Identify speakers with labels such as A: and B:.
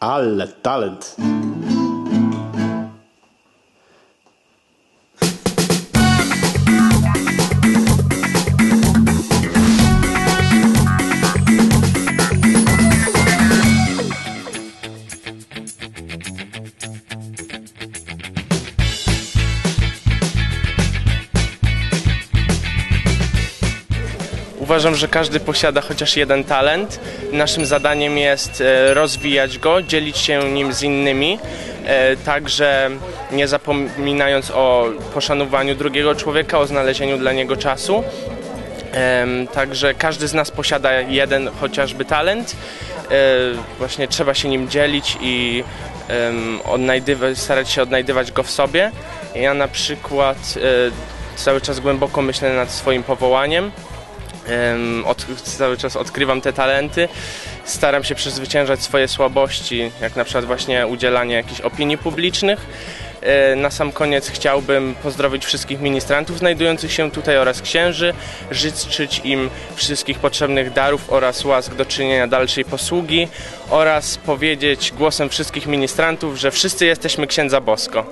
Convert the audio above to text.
A: Ale talent.
B: Uważam, że każdy posiada chociaż jeden talent. Naszym zadaniem jest e, rozwijać go, dzielić się nim z innymi, e, także nie zapominając o poszanowaniu drugiego człowieka, o znalezieniu dla niego czasu. Także każdy z nas posiada jeden chociażby talent. E, Właśnie trzeba się nim dzielić i starać się odnajdywać go w sobie. Ja na przykład cały czas głęboko myślę nad swoim powołaniem. Od, cały czas odkrywam te talenty. Staram się przezwyciężać swoje słabości, jak na przykład właśnie udzielanie jakichś opinii publicznych. E, Na sam koniec chciałbym pozdrowić wszystkich ministrantów znajdujących się tutaj oraz księży, życzyć im wszystkich potrzebnych darów oraz łask do czynienia dalszej posługi oraz powiedzieć głosem wszystkich ministrantów, że wszyscy jesteśmy księdza Bosko.